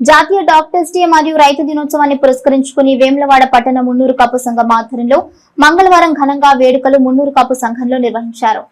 జాతీయ doctors day మరియు రైతు దినోత్సవాన్ని పురస్కరించుకుని వేములవాడ పట్టణ మున్నూరు కాపు సంఘం ఆధ్వర్యంలో మంగళవారం ఘనంగా వేడుకలు మున్నూరు కాపు సంఘంలో నిర్వహించారు.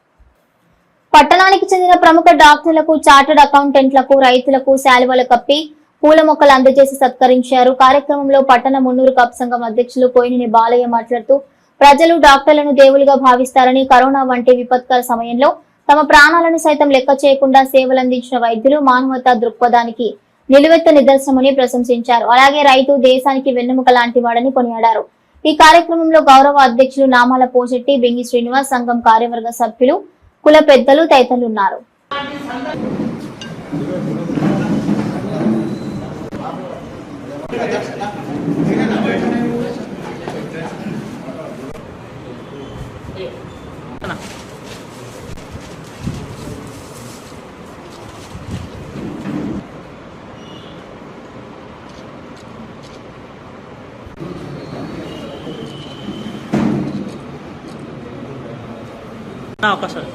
పట్టణానికి చెందిన ప్రముఖ డాక్టర్లకు చార్టర్డ్ అకౌంటెంట్లకు రైతులకు శాలువలు కప్పి పూల మొక్కలు అందజేసి సత్కరించారు. కార్యక్రమంలో పట్టణ మున్నూరు కాపు సంఘం అధ్యక్షులు కోయినేని బాలయ్య మాట్లాడుతూ ప్రజలు డాక్టర్లను దేవులుగా భావిస్తారని కరోనా వంటి విపత్కర సమయంలో తమ ప్రాణాలను సైతం లెక్క చేయకుండా సేవలందించిన వైద్యులు మానవతా దృక్పథానికి నిలువెత్త నిదర్శనమని ప్రశంసించారు అలాగే రైతు దేశానికి వెన్నెముక లాంటి వాడని కొనియాడారు ఈ కార్యక్రమంలో గౌరవ అధ్యక్షులు నామాల పోశెట్టి బెంగి శ్రీనివాస్ సంఘం కార్యవర్గ సభ్యులు కుల పెద్దలు తదితరులు ఉన్నారు నా ఒకసారి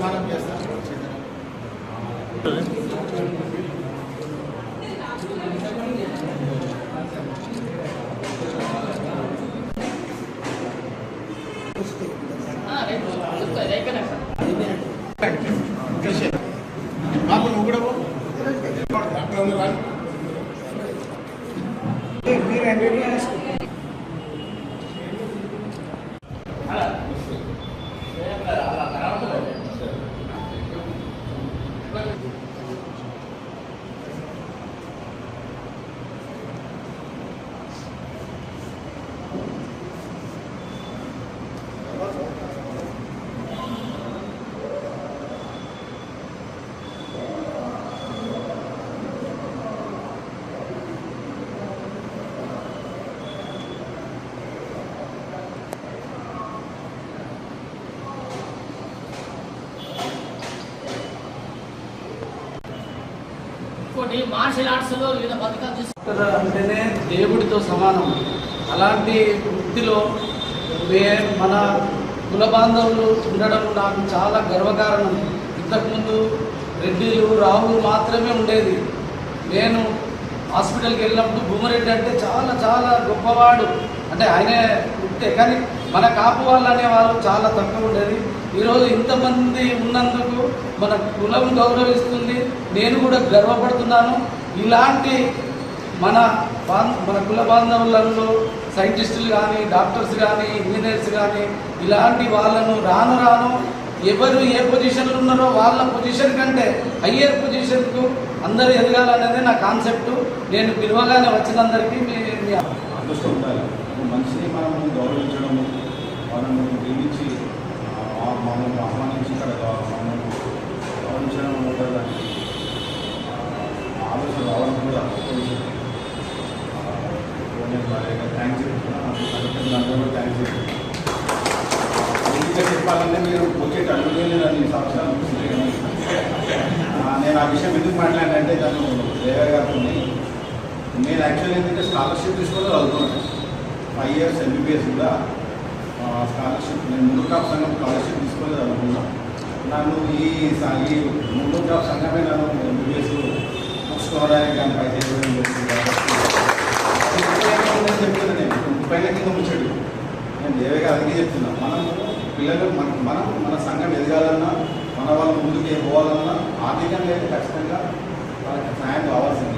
బాబు నువ్వు కూడా Gracias. ఇంకోటి మార్షల్ ఆర్ట్స్లో వివిధ పథకాలు తీసుకుంటారు అంటేనే దేవుడితో సమానం. అలాంటి వృత్తిలో మే మన కుల బాంధవులు ఉండడం నాకు చాలా గర్వకారణం. ఇంతకుముందు రెడ్డిలు రావులు మాత్రమే ఉండేది. నేను హాస్పిటల్కి వెళ్ళినప్పుడు భూమరెడ్డి అంటే చాలా చాలా గొప్పవాడు. అంటే ఆయనే ఉంటే కానీ మన కాపు వాళ్ళు అనేవాళ్ళు చాలా తక్కువ ఉండేది. ఈరోజు ఇంతమంది ఉన్నందుకు మన కులం గౌరవిస్తుంది. నేను కూడా గర్వపడుతున్నాను. ఇలాంటి మన మన కుల బాంధవులలో సైంటిస్టులు కానీ డాక్టర్స్ కానీ ఇంజనీర్స్ కానీ ఇలాంటి వాళ్ళను రాను రాను ఎవరు ఏ పొజిషన్లో ఉన్నారో వాళ్ళ పొజిషన్ కంటే హయ్యర్ పొజిషన్కు అందరూ ఎదగాలనేదే నా కాన్సెప్ట్. నేను పిలవగానే వచ్చినందరికీ మీ అదృష్టం ఉండాలి. మనిషిని మనం గౌరవించడము వాళ్ళను దీవించి మమ్మల్ని ఆహ్వానించి ఇక్కడ మమ్మల్ని గౌరవించడం ఉంటుంది దానికి ఆలోచన రావడం కూడా గొప్ప నేను మరి థ్యాంక్స్ చెప్తున్నాను అందరూ కూడా థ్యాంక్స్ చెప్తున్నాను ఇంకా చెప్పాలంటే మీరు వచ్చే అడుగులే లేదని సంవత్సరాలు నేను ఆ విషయం ఎందుకు మాట్లాడినంటే తను దేవయ్య గారితో నేను యాక్చువల్లీ ఏంటంటే స్కాలర్షిప్ తీసుకొని చదువుతున్నాను. ఫైవ్ ఇయర్స్ ఎంబీబీఎస్ కూడా స్కాలర్షిప్ సంఘం స్కాలర్షిప్ తీసుకొని చదువుకున్నాను నన్ను ఈ స- ఈ ముందు క్రాప్ సంఘమే నన్ను ఎంబీబీఎస్ బుక్స్ కొనడానికి కానీ పైసలు ఇవ్వడం చేస్తుంది చెప్తున్నా నేను ముప్పై కింద ముచ్చడు నేను దేవే గారు అందుకే చెప్తున్నా మనం పిల్లలు మన మనం మన సంఘం ఎదగాలన్నా మన వాళ్ళు ముందుకు పోవాలన్నా ఆర్థికంగా అయితే ఖచ్చితంగా వాళ్ళకి సాయం కావాల్సింది